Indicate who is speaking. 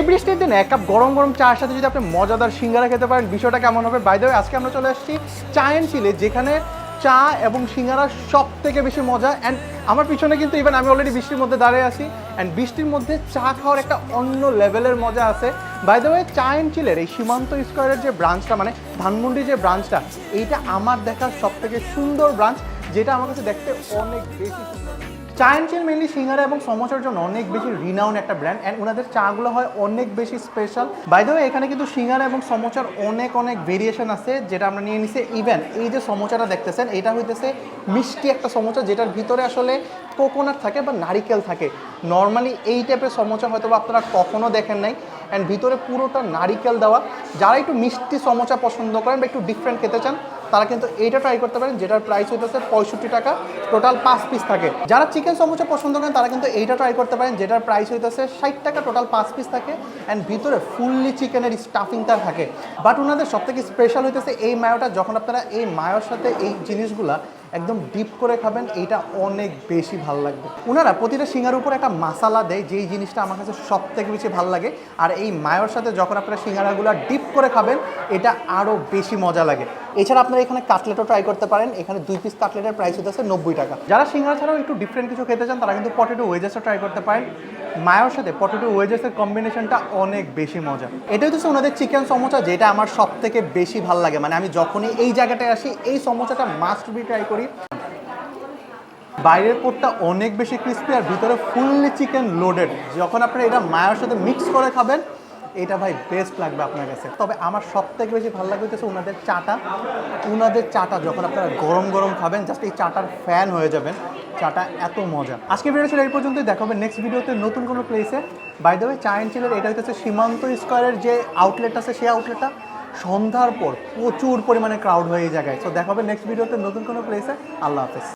Speaker 1: এই বৃষ্টির দিনে এক কাপ গরম গরম চায়ের সাথে যদি আপনি মজাদার সিঙ্গারা খেতে পারেন, বিষয়টা কেমন হবে? বাই দ্য আজকে আমরা চলে আসছি চায়েন চিলে যেখানে চা এবং সিঙ্গারা সব থেকে বেশি মজা। অ্যান্ড আমার পিছনে কিন্তু ইভেন আমি অলরেডি বৃষ্টির মধ্যে দাঁড়িয়ে আছি। অ্যান্ড বৃষ্টির মধ্যে চা খাওয়ার একটা অন্য লেভেলের মজা আছে। বাই ওয়ে চা অ্যান্ড চিলের এই সীমান্ত স্কোয়ারের যে ব্রাঞ্চটা মানে ধানমন্ডি যে ব্রাঞ্চটা এইটা আমার দেখার সব থেকে সুন্দর ব্রাঞ্চ যেটা আমার কাছে দেখতে অনেক বেশি সুন্দর। চিল মেনলি সিঙ্গারা এবং সমোসার জন্য অনেক বেশি রিনাউন একটা ব্র্যান্ড অ্যান্ড ওনাদের চাগুলো হয় অনেক বেশি স্পেশাল বাই দ্য এখানে কিন্তু সিঙ্গারা এবং সমোচার অনেক অনেক ভেরিয়েশন আছে, যেটা আমরা নিয়ে নিছি ইভেন এই যে সমোচাটা দেখতেছেন, এটা হইতেছে মিষ্টি একটা সমোচা যেটার ভিতরে আসলে কোকোনাট থাকে বা নারিকেল থাকে। নর্মালি এই টাইপের সমোচা হয়তো আপনারা কখনো দেখেন নাই। অ্যান্ড ভিতরে পুরোটা নারিকেল দেওয়া। যারা একটু মিষ্টি সমোচা পছন্দ করেন বা একটু ডিফারেন্ট খেতে চান তারা কিন্তু এইটা ট্রাই করতে পারেন, যেটার প্রাইস হইতেছে পঁয়ষট্টি টাকা। টোটাল পাঁচ পিস থাকে। যারা চিকেন সমুচা পছন্দ করেন, তারা কিন্তু এইটা ট্রাই করতে পারেন, যেটার প্রাইস হইতেছে ষাট টাকা টোটাল পাঁচ পিস থাকে। অ্যান্ড ভিতরে ফুললি চিকেনের স্টাফিংটা থাকে। বাট ওনাদের সবথেকে স্পেশাল হইতেছে এই মায়োটা। যখন আপনারা এই মায়োর সাথে এই জিনিসগুলা একদম ডিপ করে খাবেন, এইটা অনেক বেশি ভালো লাগবে। ওনারা প্রতিটা সিঙ্গার উপর একটা মশালা দেয়, যেই জিনিসটা আমার কাছে সব থেকে বেশি ভালো লাগে। আর এই মায়োর সাথে যখন আপনারা সিঙ্গারাগুলো ডিপ করে খাবেন, এটা আরও বেশি মজা লাগে। এছাড়া আপনারা এখানে কাটলেটও ট্রাই করতে পারেন, এখানে দুই পিস কাটলেটের প্রাইস হচ্ছে নব্বই টাকা। যারা সিঙ্গারা ছাড়াও একটু ডিফারেন্ট কিছু খেতে চান, তারা কিন্তু পটেটো ওয়েজেসও ট্রাই করতে পারেন। মায়োর সাথে পটেটো ওয়েজেসের কম্বিনেশনটা অনেক বেশি মজা। এটা হচ্ছে ওনাদের চিকেন সমোসা, যেটা আমার সব থেকে বেশি ভালো লাগে। মানে আমি যখনই এই জায়গাটায় আসি, এই সমোসাটা মাস্ট বি ট্রাই করি। বাইরের পোটটা অনেক বেশি ক্রিস্পি আর ভিতরে ফুললি চিকেন লোডেড যখন আপনারা এটা মায়ের সাথে মিক্স করে খাবেন এটা ভাই বেস্ট লাগবে আপনার কাছে। তবে আমার সব থেকে বেশি ভালো লাগবে হচ্ছে ওনাদের চাটা। ওনাদের চাটা যখন আপনারা গরম গরম খাবেন জাস্ট এই চাটার ফ্যান হয়ে যাবেন। চাটা এত মজা। আজকে ভিডিও ছিল এই পর্যন্তই, দেখা হবে নেক্সট ভিডিওতে নতুন কোনো প্লেসে বাই দ্য ওয়ে চায়ন চিলের এটা হচ্ছে সীমান্ত স্কোয়ারের যে আউটলেট আছে, সেই আউটলেটটা সন্ধ্যার পর প্রচুর পরিমাণে ক্রাউড হয়ে এই জায়গায়। সো দেখা হবে নেক্সট ভিডিওতে নতুন কোনো প্লেসে আল্লাহ হাফেজ।